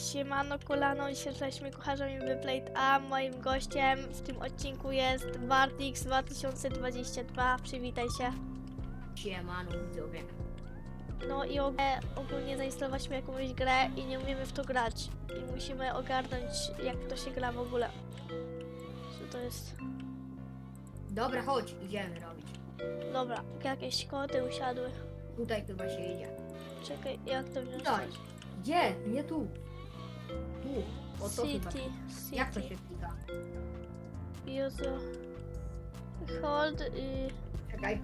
Siemano kolano, dzisiaj jesteśmy kucharzami Wyplate, a moim gościem w tym odcinku jest Bartix 2022. Przywitaj się. Siemano widzowie. No i ogólnie, ogólnie zainstalowaliśmy jakąś grę i nie umiemy w to grać. I musimy ogarnąć jak to się gra w ogóle. Co to jest? Dobra, chodź, idziemy robić. Dobra, jakieś koty usiadły. Tutaj chyba się idzie. Czekaj, jak to wziąć? Gdzie? Nie tu. Tu. O to chyba. City, Jak to City. się klika? Jezu. Hold y... Czekaj.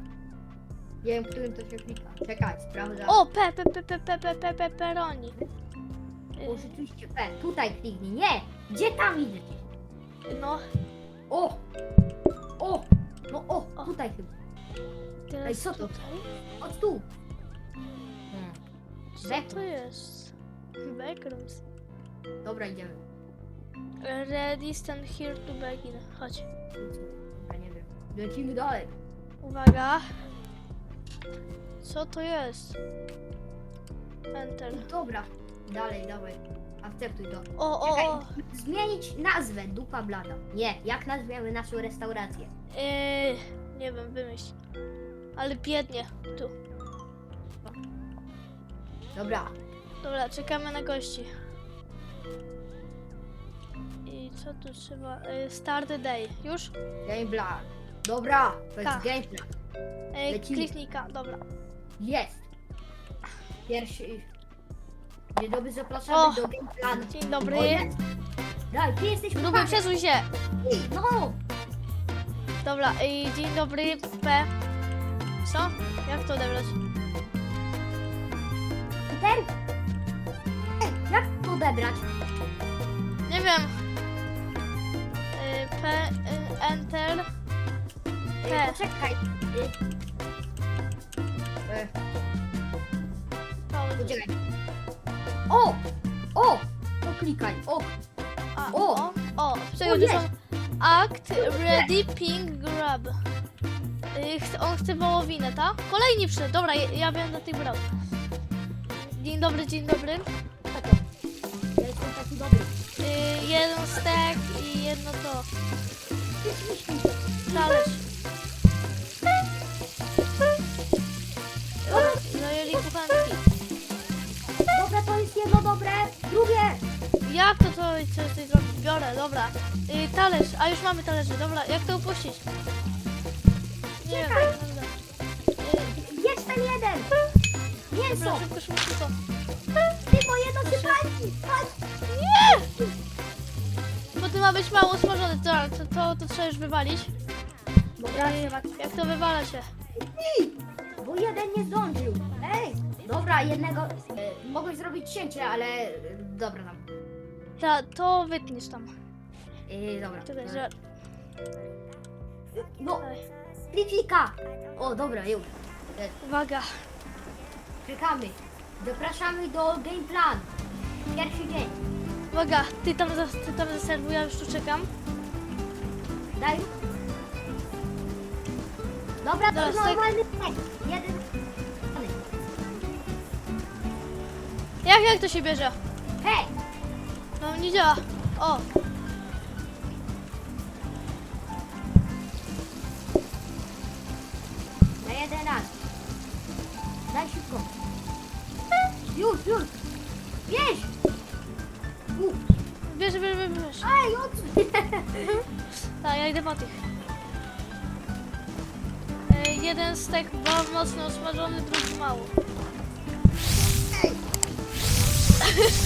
Nie wiem, którym to się klika. Czekaj, sprawdzam. O, pe, pe, pe, pe, pe, pe, pe, peperoni. O, rzeczywiście, P. Tutaj kliknij. Nie! Gdzie tam idziesz? Y, No, O! O! No o, O. tutaj chyba. teraz Ej, co to? tutaj. Chodź tu. Hmm. Co Backrooms. to jest? Backrooms. Dobra, idziemy. Ready, stand here to begin. Chodź. Dobra, nie wiem. Lecimy dalej. Uwaga. Co to jest? Enter. Dobra. Dalej, dawaj. Akceptuj to. O, o, o. zmienić nazwę, dupa blada. Nie, jak nazwiemy naszą restaurację? Yy, nie wiem, wymyśl. Ale biednie. Tu. Dobra, Dobra, czekamy na gości. I co tu trzeba? Yy, start the day. Już? game plan. Dobra, to jest Tak. game plan. Yy, Lecimy. kliknij K. Dobra. Jest. Pierwszy. Dzień dobry, zapraszamy O, do. Dzień dobry. O, jest. Daj, ty jesteś Gruby, kucharzem. przesuń się. No, Dobra, i dzień dobry, P. Co? Jak to odebrać? Ej, jak to odebrać? Nie wiem. Y, P, y, Enter. Ej, P. poczekaj. E, Pause. Poczekaj. O! O! Poklikaj. O! A, O! o, o, czego jest. są? Act, ready, ping, grab. Y, chce- on chce wołowinę, tak? Kolejni przyszedł. Dobra, ja, ja będę tych brał. Dzień dobry, dzień dobry. Jeden stek i jedno to. Talerz. Y, Zajęli kuchenki. Dobra, to jest jedno dobre. Drugie. Jak to to co ty zrobić? Biorę, dobra. Y, talerz, a już mamy talerze, dobra, jak to upuścić? Nie wiem, dobra. Y, Jest ten jeden. dobra, Mięso. szybko, szybko, szybko. Ty moje to się pali. Chodź. Nie! Ma być mało smażone, to, to, to, to trzeba już wywalić. Dobra, Y, jak to wywala się? Ty, bo jeden nie zdążył. Ej. Dobra, jednego. E, mogłeś zrobić cięcie, ale e, dobra tam. Ta, to wytniesz tam. E, dobra. Czekaj, że... No, plifika. O, dobra, już. E, Uwaga. czekamy. Zapraszamy do game plan. Pierwszy dzień. Uwaga, ty tam, za- ty tam zaserwuj, ja już tu czekam. Daj. Dobra, to Teraz jest tak. normalny. Jeden. Jak, jak to się bierze? Hej! No nie działa. O, Na jeden raz. Daj szybko. Już, już. Bierz! U, bierze, bierze, bierze. bierze. Ej, odsuń. Tak, ja idę po tych. E, jeden stek bardzo mocno osmażony, drugi mało. Dobra.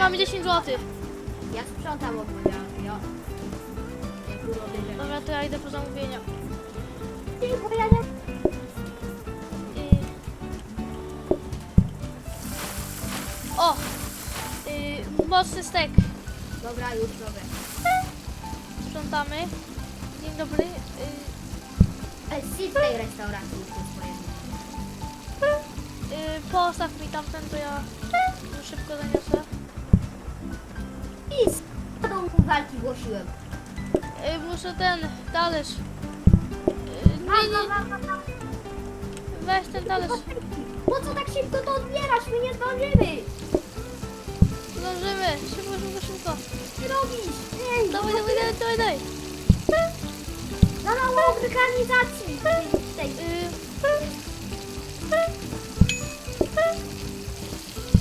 mamy 10 zł? Ja sprzątam ogólnie. Ja. Dobra, to ja idę po zamówienia. Ty, bo ja nie... Y... O! Y, mocny stek. Dobra, już robię. Sprzątamy. Dzień dobry. Y, sit tej restauracji swojego. Yy, postaw mi tamten, to ja już szybko zaniosę. I z tą walki głosiłem. Yy, muszę ten talerz. Mam, nie, nie, weź ten talerz. Po co tak szybko to odbierasz? My nie zdążymy. Zdążymy. Szybko, szybko, szybko. Co robisz? Ej, Dawaj, dawaj, dawaj, dawaj, dawaj. za mało organizacji. Tej, Yy.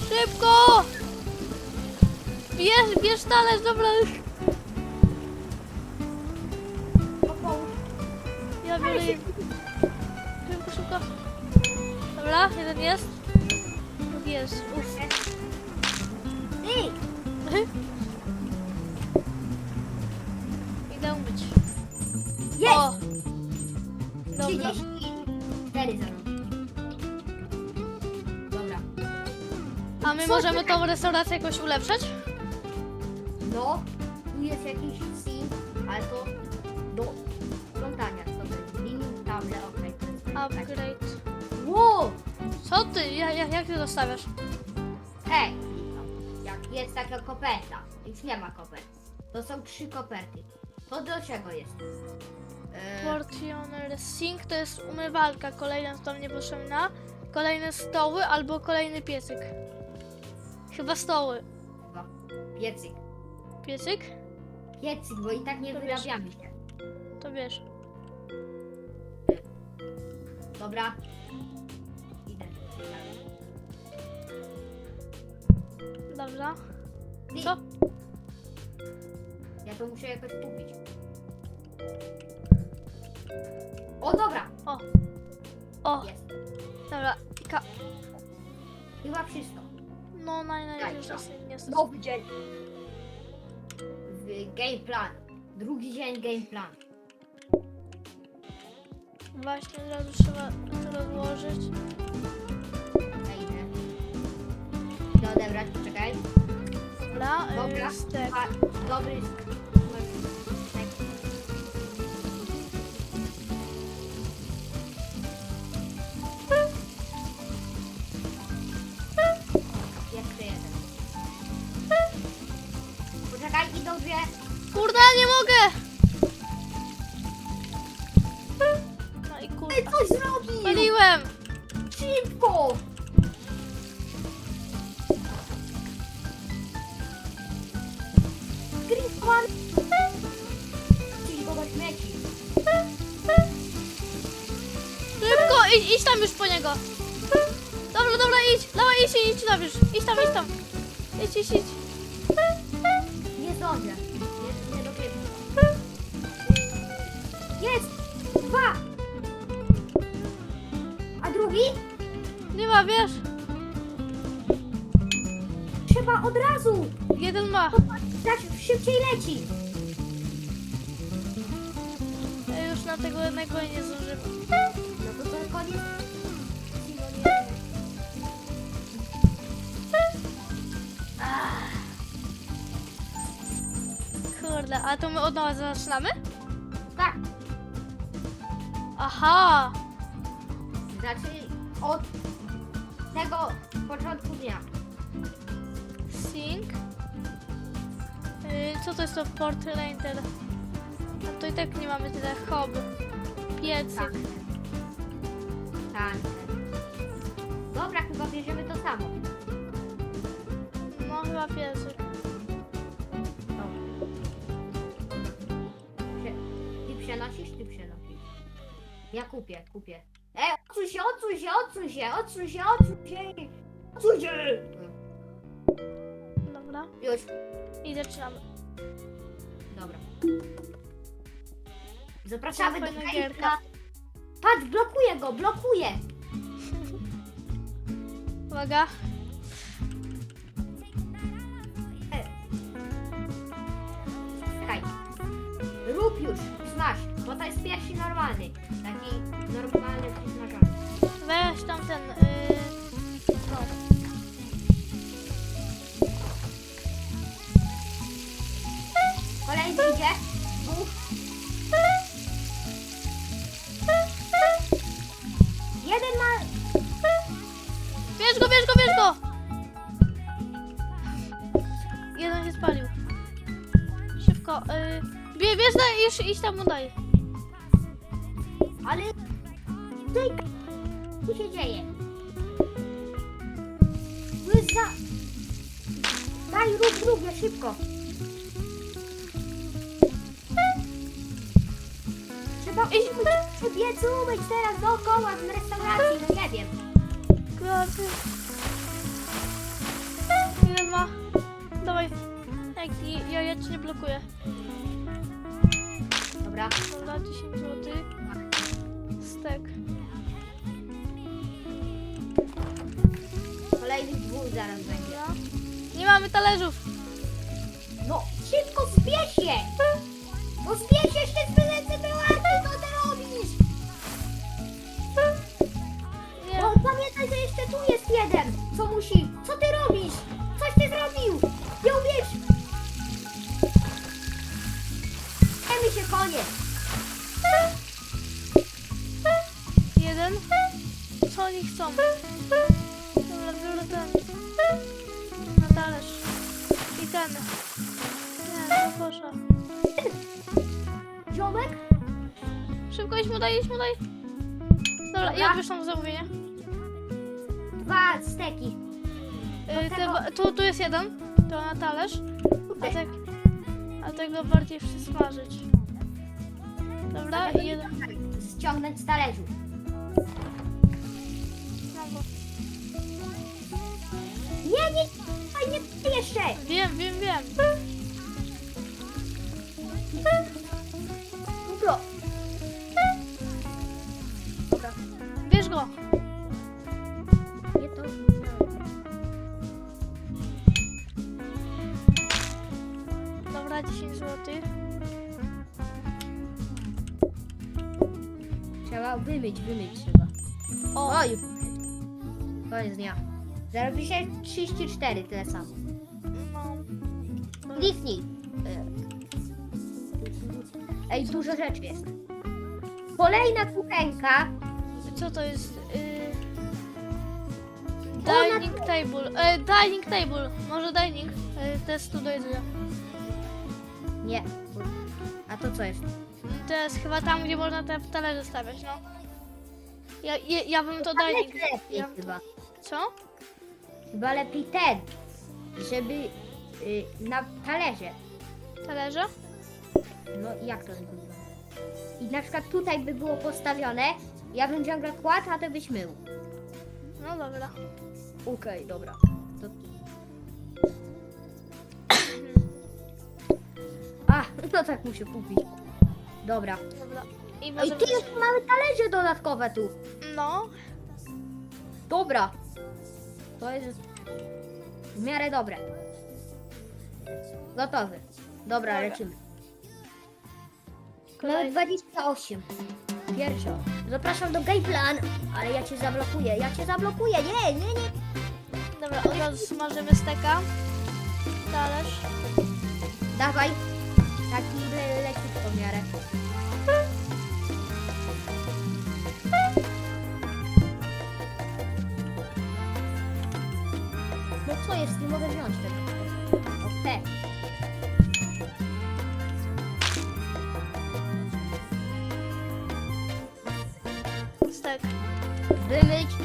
Szybko! Bierz, bierz talerz, dobra. Ja biorę. Szybko, szybko. Dobra, jeden jest. Drugi jest. Uff. Ty, Idę umyć. jest! O! Dobra. 34 za mną. Dobra. A my możemy ty- tą restaurację jakoś ulepszać? No, tu jest jakiś sim, ale to do to jest? Limit table, okej. Upgrade. Wow! Co ty? Ja, ja, jak ty dostawiasz? Ej! Jak jest taka koperta, już nie ma kopert. To są trzy koperty. To do czego jest? E, Portioner Sink to jest umywalka, kolejna tam niepotrzebna. Kolejne stoły albo kolejny piecyk. Chyba stoły. chyba. Piecyk. Piecyk? Piecyk, bo i tak nie To wiesz. wyrabiamy się. To wiesz. Dobra. Idę. Dobra. Ty, Co? Ja to muszę jakoś kupić. O, dobra. O. O, Jest. dobra. Ka Chyba wszystko. no naj, naj. Nowy dzień. W game plan. Drugi dzień game plan. Właśnie od razu trzeba to rozłożyć. Ja idę. Idę odebrać, poczekaj. Dobra, Dobra. y, stek. A, dobry. Kurde. coś zrobił! Paliłem! Szybko! Griffman! Czyli kogoś śmieci. Szybko, idź, idź tam już po niego. Dobra, dobra, idź. Dawaj, idź, idź tam już. Idź tam, idź tam. Idź, idź, idź. Jeden ma. Tak szybciej leci! Ja już na tego jednego nie zdążymy. No to to koniec. Kurde, a to my od nowa zaczynamy? Tak, Aha. znaczy od tego początku dnia. Sync. Co to jest to port renter? A to i tak nie mamy tyle hub. Piecyk. Tak. Tak. Dobra, chyba bierzemy to samo. No chyba piecyk. Prze- Ty przenosisz, ty przenosisz. Ja kupię, kupię. Ej, odsuń się, odsuń się, odsuń się, odsuń się, odsuń się! Odsuń się! Dobra. Już, I zaczynamy. Dobra. Zapraszamy do Fajna gierka. Patrz, blokuję go, blokuję! Uwaga. E. Rób już, smash, bo to jest pierwszy normalny. Taki normalny, smażony. Weź tam ten. Yy, dalej idzie. Jeden ma... Bierz go, bierz go, bierz go! Jeden się spalił. Szybko. Yy, bierz, daj, już idź tam mu daj. Ale... Ty... Co się dzieje? No za... Daj, rób drugie, szybko. Trzeba umyć, przebiec, umyć teraz dookoła w restauracji, no nie wiem. Graty. Ile ma? Dawaj. Jak, ja, ja ci nie blokuję. Dobra. Dobra, 10 zł. Stek. Kolejnych dwóch zaraz będzie. Nie mamy talerzów. Tu, tu jest jeden. To na talerz. A, tak, a tego bardziej przysmażyć. Dobra, i jeden. Ściągnąć z talerzu. Nie, nie, nie, nie jeszcze. Wiem, wiem, wiem. Dobra. Dobra. Bierz go. Zł. Trzeba wymyć, wymyć trzeba. O, Oj, koniec dnia. Zarobi się 34, tyle samo. no. Kliknij. E. Ej, dużo rzeczy jest. Kolejna kuchenka. Co to jest? Y... Dining table. E, dining table. Może dining. E, to jest tu do jedzenia. Nie. A to co jest? To jest chyba tam, gdzie można te talerze stawiać, no. Ja, ja, ja bym to lepiej Ja, chyba. co? Chyba lepiej ten. Żeby y, na talerze. Talerze? No jak to wygląda? I na przykład tutaj by było postawione. Ja bym ciągle kładł, a ty byś mył. No dobra. Okej, dobra. To... No tak muszę kupić. Dobra. Dobra. I Ej, może ty jeszcze mamy talerze dodatkowe tu. No. Dobra. To jest w miarę dobre. Gotowy. Dobra, Dobra. lecimy. Mamy Kolejny. 28. Pierwsza. Zapraszam do Gameplan, ale ja cię zablokuję. Ja cię zablokuję. Nie, nie, nie. Dobra, od razu smażymy steka. Talerz. Dawaj. Taki le leciutko w miarę. No co jest? Nie mogę wziąć tego. Okej. Stek. Wymyć.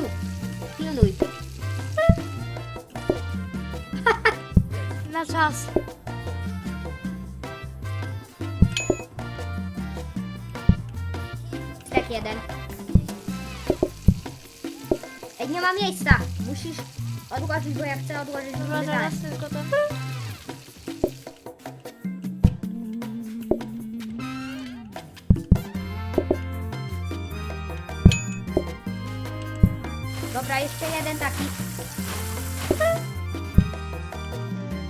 Spalił. Pilnuj. Na czas. Stek jeden. Ej, nie ma miejsca. Musisz odłożyć, bo ja chcę odłożyć Dobra, zaraz tylko ten. Taki.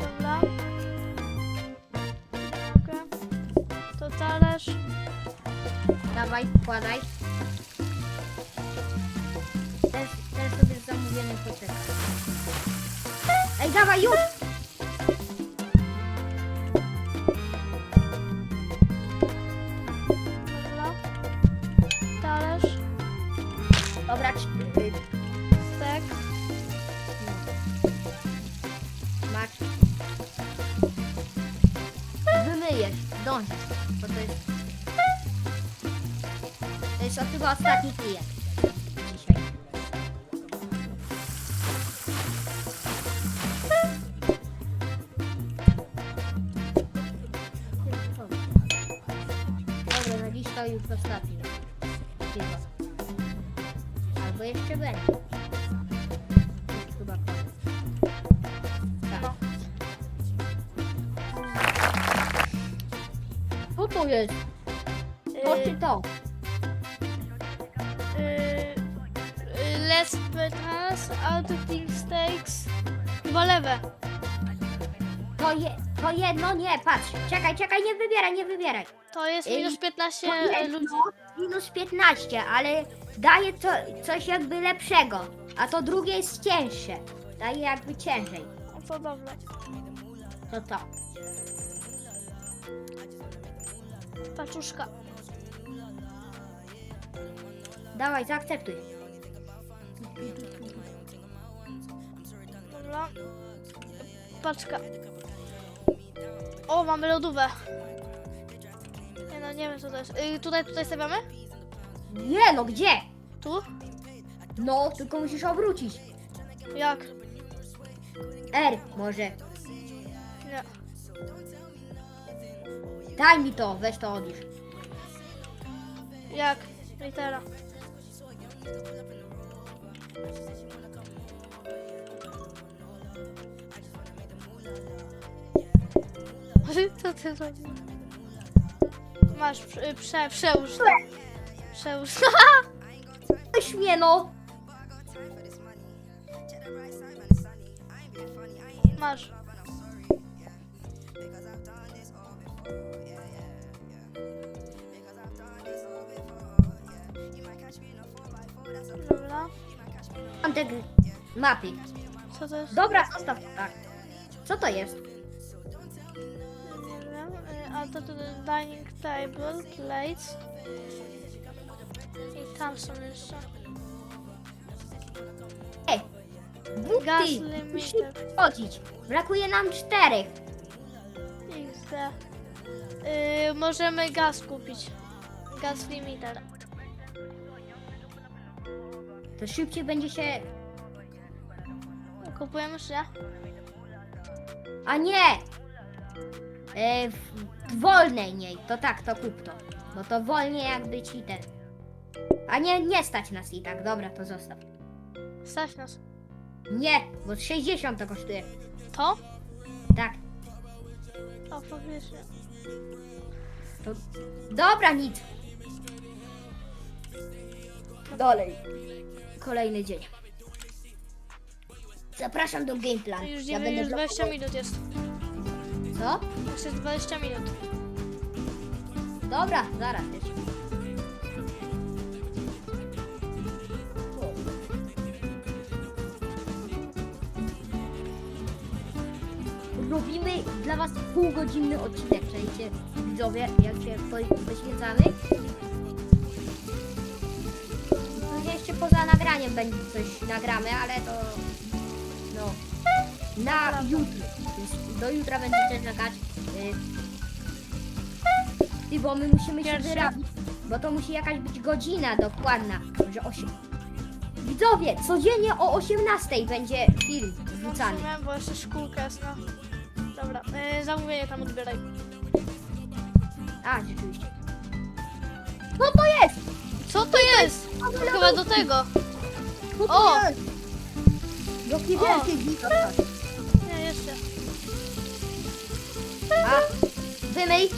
Dobra. Okej. To talerz. Dawaj, wkładaj. Ten sobie zamówiony poczeka. Ej, dawaj już! To ostatni klient. Dobra, na dziś to już ostatni. Chyba. Albo jeszcze będzie. Chyba. Tak. To jedno nie, patrz. Czekaj, czekaj, nie wybieraj, nie wybieraj. To jest Yy, minus 15 To jedno ludzi. minus 15, ale daje to coś jakby lepszego. A to drugie jest cięższe. Daje jakby ciężej. No to. To to. Paczuszka. Dawaj, zaakceptuj. Dobra. Paczka. O, mamy lodówę. Nie no, nie wiem co to jest. Yy, tutaj, tutaj stawiamy? Nie no, gdzie? Tu? No, tylko musisz obrócić. Jak? R może. Nie. Daj mi to, weź to odłóż. Jak? Litera. Co ty robisz? Masz, prze, prze, przełóż to. Przełóż to. Weź mnie no. Masz. Dobra. Gry- mapy. Co to jest? Dobra, zostaw. Tak. Co to jest? To, to dining table, plates. I tam są jeszcze. Ej, dwóch Gas ty. Musimy chodzić. Brakuje nam czterech. XD. Y, możemy gaz kupić. Gaz limiter. To szybciej będzie się... Kupujemy nie? A nie! E, w wolnej niej. To tak, to kup to. Bo to wolniej jakby ci ten... A nie, nie stać nas i tak. Dobra, to zostaw. Stać nas. Nie, bo 60 to kosztuje. To? Tak. O, faktycznie. To... Dobra, nic. Dalej. Kolejny dzień. Zapraszam do Gameplan. Już, Ja ja będę już 20 blokował- minut jest. Co? Jest 20 minut. Dobra, zaraz jeszcze. Robimy dla Was półgodzinny odcinek, czajcie widzowie, jak się po- poświęcamy. No jeszcze poza nagraniem będzie coś nagramy, ale to no na jutro. Do jutra będziecie czekać. Y, ty, bo my musimy się Pierwszy. wyrabić, bo to musi jakaś być godzina dokładna. Że osiem... Widzowie, codziennie o 18 będzie film wrzucany. Wiem, bo jeszcze szkółka jest, no. Dobra, y, zamówienie tam odbieraj. A, rzeczywiście. Co to jest? Co to jest? Chyba do tego. Co to O! jest? Jakie O! wielkie gigant. A, wymyj.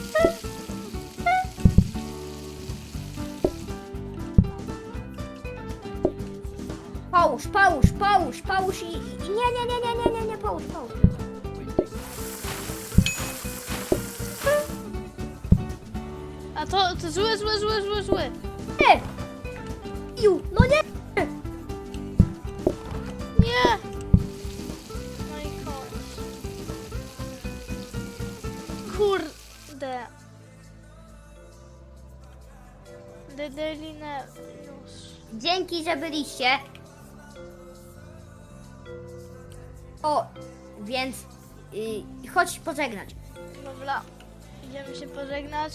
Połóż, połóż, połóż, połóż i, i nie, nie, nie, nie, nie, nie, nie, połóż, połóż. A to, to złe, złe, złe, złe, złe. Nie! Iu, no! Nie! Kurde. Dedelinę już. Dzięki, że byliście. O, więc y, chodź pożegnać. Dobra, idziemy się pożegnać.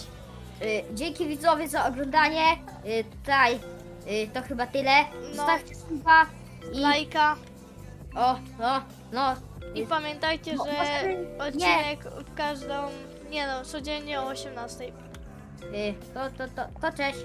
Y, dzięki widzowie za oglądanie. Y, tutaj y, to chyba tyle. No. Zostawcie suba i... Lajka. O, no, no. I pamiętajcie, no, że odcinek w każdą nie no, codziennie o 18. Y, to, to, to, to cześć.